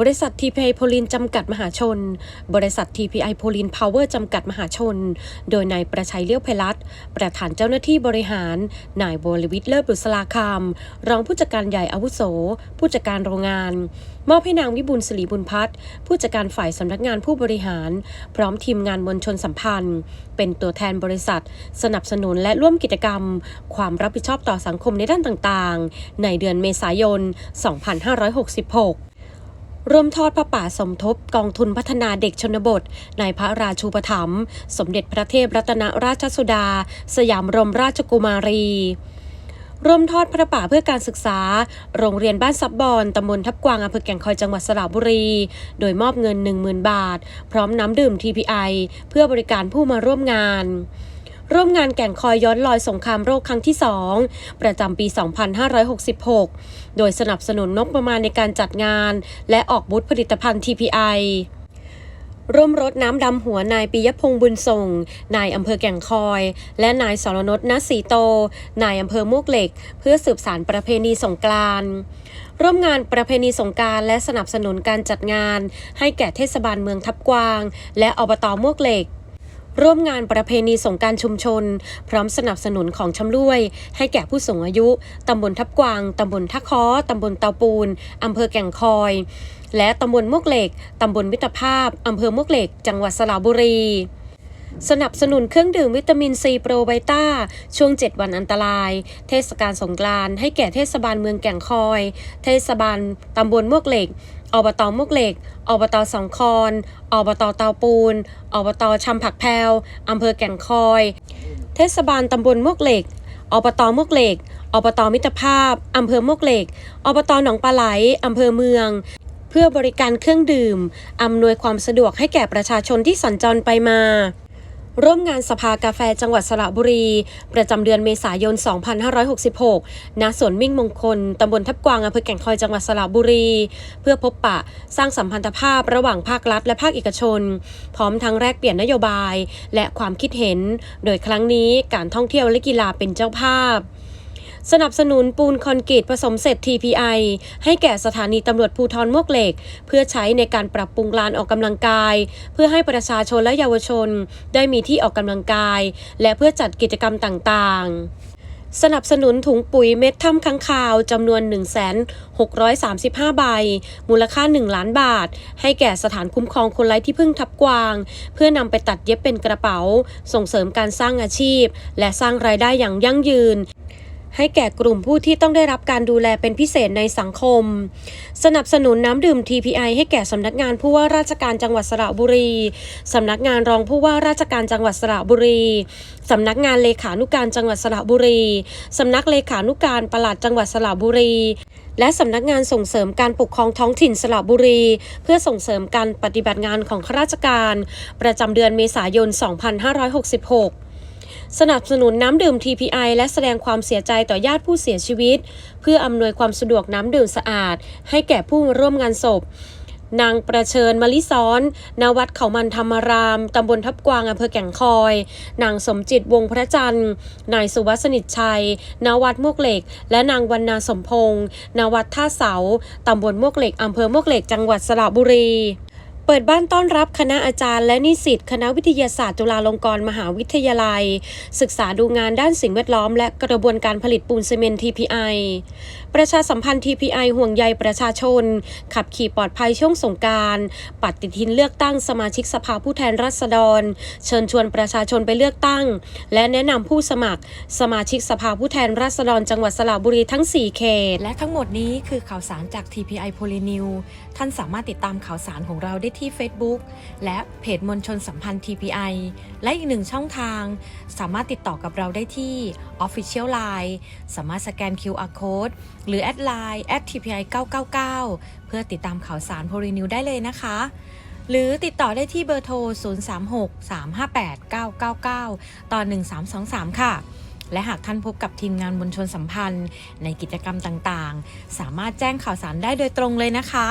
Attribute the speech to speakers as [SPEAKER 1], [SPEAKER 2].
[SPEAKER 1] บริษัท TPI โพลินจำกัดมหาชน บริษัท TPI โพลินพาวเวอร์จำกัดมหาชน โดยนายประชัยเลี้ยวเพลัดประธานเจ้าหน้าที่บริหาร นายบริวิทย์เลิศบุษราคาม รองผู้จัดการใหญ่อาวุโส ผู้จัดการโรงงาน มอบให้นางวิบุญศิริบุญพัฒน์ผู้จัดการฝ่ายสำนักงานผู้บริหาร พร้อมทีมงานมวลชนสัมพันธ์ เป็นตัวแทนบริษัท สนับสนุนและร่วมกิจกรรม ความรับผิดชอบต่อสังคมในด้านต่างๆ ในเดือนเมษายน 2566 ร่วมทอดพระป่าสมทบกองทุนพัฒนาเด็กชนบท ในพระราชูปถัมภ์สมเด็จพระเทพรัตนราชสุดา สยามรมราชกุมารีร่วมทอดพระป่าเพื่อการศึกษา โรงเรียนบ้านซับบอน ตำบลทับกวางอำเภอแก่งคอยจังหวัดสระบุรี โดยมอบเงิน 10,000 บาท พร้อมน้ำดื่ม TPI เพื่อบริการผู้มาร่วมงาน ร่วมงานแก่งคอยย้อนลอยสงครามโรคครั้งที่ 2 ประจำปี 2566 โดยสนับสนุนงบประมาณในการจัดงาน และออกบูธผลิตภัณฑ์ TPI ร่วมรดน้ำดำหัวนายปิยพงษ์บุญส่ง นายอำเภอแก่งคอย และนายสรนนณศรีโต นายอำเภอมวกเหล็ก เพื่อสืบสารประเพณีสงกรานต์ร่วมงานประเพณีสงการและสนับสนุนการจัดงาน ให้แก่เทศบาลเมืองทับกวาง และอบตมวกเหล็ก ร่วมงานประเพณีสงการชุมชน พร้อมสนับสนุนของชำร่วย ให้แก่ผู้สูงอายุ ตำบลทับกวาง ตำบลท่าค้อ ตำบลเตาปูน อำเภอแก่งคอย และตำบลมวกเหล็ก ตำบลมิตรภาพ อำเภอมวกเหล็ก จังหวัดสระบุรีสนับสนุนเครื่องดื่มวิตามินซีโปรไบต้า ช่วง 7 วันอันตราย เทศกาลสงกรานต์ให้แก่เทศบาลเมืองแก่งคอย เทศบาลตำบลมวกเหล็ก อบตมวกเหล็ก อบตสองคอน อบตเตาปูน อบตชำผักแพวอำเภอแก่งคอย เทศบาลตำบลมวกเหล็ก อบตมวกเหล็ก อบตมิตรภาพอำเภอมวกเหล็ก อบตหนองปลาไหลอำเภอเมือง เพื่อบริการเครื่องดื่ม อำนวยความสะดวกให้แก่ประชาชนที่สัญจรไปมา ร่วมงานสภากาแฟจังหวัดสระบุรี ประจำเดือนเมษายน 2566 ณ สวนมิ่งมงคล ตำบลทับกวางอำเภอแก่งคอยจังหวัดสระบุรี เพื่อพบปะสร้างสัมพันธภาพระหว่างภาครัฐและภาคเอกชน พร้อมทั้งแลกเปลี่ยนนโยบาย และความคิดเห็น โดยครั้งนี้การท่องเที่ยวและกีฬาเป็นเจ้าภาพ สนับสนุนปูนคอนกรีตผสมเสร็จ TPI ให้แก่สถานีตำรวจภูทรมวกเหล็ก เพื่อใช้ในการปรับปรุงลานออกกำลังกาย เพื่อให้ประชาชนและเยาวชน ได้มีที่ออกกำลังกาย และเพื่อจัดกิจกรรมต่างๆสนับสนุนถุงปุ๋ยเม็ดถ้ำค้างคาวจำนวน 1,635 ใบ มูลค่า 1 ล้านบาท ให้แก่สถานคุ้มครองคนไร้ที่พึ่งทับกวาง เพื่อนำไปตัดเย็บเป็นกระเป๋า ส่งเสริมการสร้างอาชีพ และสร้างรายได้อย่างยั่งยืน ให้แก่กลุ่มผู้ที่ต้องได้รับการดูแลเป็นพิเศษในสังคม สนับสนุนน้ำดื่ม TPI ให้แก่สำนักงานผู้ว่าราชการจังหวัดสระบุรีสำนักงานรองผู้ว่าราชการจังหวัดสระบุรีสำนักงานเลขานุการจังหวัดสระบุรีสำนักเลขานุการปลัดจังหวัดสระบุรีและสำนักงานส่งเสริมการปกครองท้องถิ่นสระบุรี เพื่อส่งเสริมการปฏิบัติงานของข้าราชการ ประจำเดือนเมษายน 2566 สนับสนุนน้ำดื่ม TPI และแสดงความเสียใจต่อญาติผู้เสียชีวิต เพื่ออำนวยความสะดวกน้ำดื่มสะอาด ให้แก่ผู้ร่วมงานศพนางประเชิญมลิซ้อน ณ วัดเขามันธรรมราม ตำบลทับกวาง อำเภอแก่งคอย นางสมจิตวงพระจันทร์ นายสุวัสนิทชัย ณ วัดมวกเหล็ก และนางวรรณาสมพงษ์ณ วัดท่าเสา ตำบลมวกเหล็ก อำเภอมวกเหล็ก จังหวัดสระบุรี เปิดบ้านต้อนรับคณะอาจารย์และนิสิตคณะวิทยาศาสตร์จุฬาลงกรณ์มหาวิทยาลัย ศึกษาดูงานด้านสิ่งแวดล้อม และกระบวนการผลิตปูนซีเมนต์ TPI ประชาสัมพันธ์ TPI ห่วงใยประชาชน ขับขี่ปลอดภัยช่วงสงการปฏิทินเลือกตั้งสมาชิกสภาผู้แทนราษฎร เชิญชวนประชาชนไปเลือกตั้ง และแนะนำผู้สมัคร สมาชิกสภาผู้แทนราษฎร จังหวัดสระบุรีทั้ง 4 เขต
[SPEAKER 2] และทั้งหมดนี้คือข่าวสารจาก TPI p o l y n e w ท่านสามารถติดตามข่าวสารของเราได้ที่ Facebook และเพจมวลชนสัมพันธ์ TPI และอีกหนึ่งช่องทาง สามารถติดต่อกับเราได้ที่ Official Line สามารถสแกน QR Code หรือแอดไลน์ @tpi 999เพื่อติดตามข่าวสาร p o l y n e w ได้เลยนะคะ หรือติดต่อได้ที่เบอร์โทร 036 358 999 ต่อ 1323 ค่ะและหากท่านพบกับทีมงานมวลชนสัมพันธ์ ในกิจกรรมต่างๆ สามารถแจ้งข่าวสารได้โดยตรงเลยนะคะ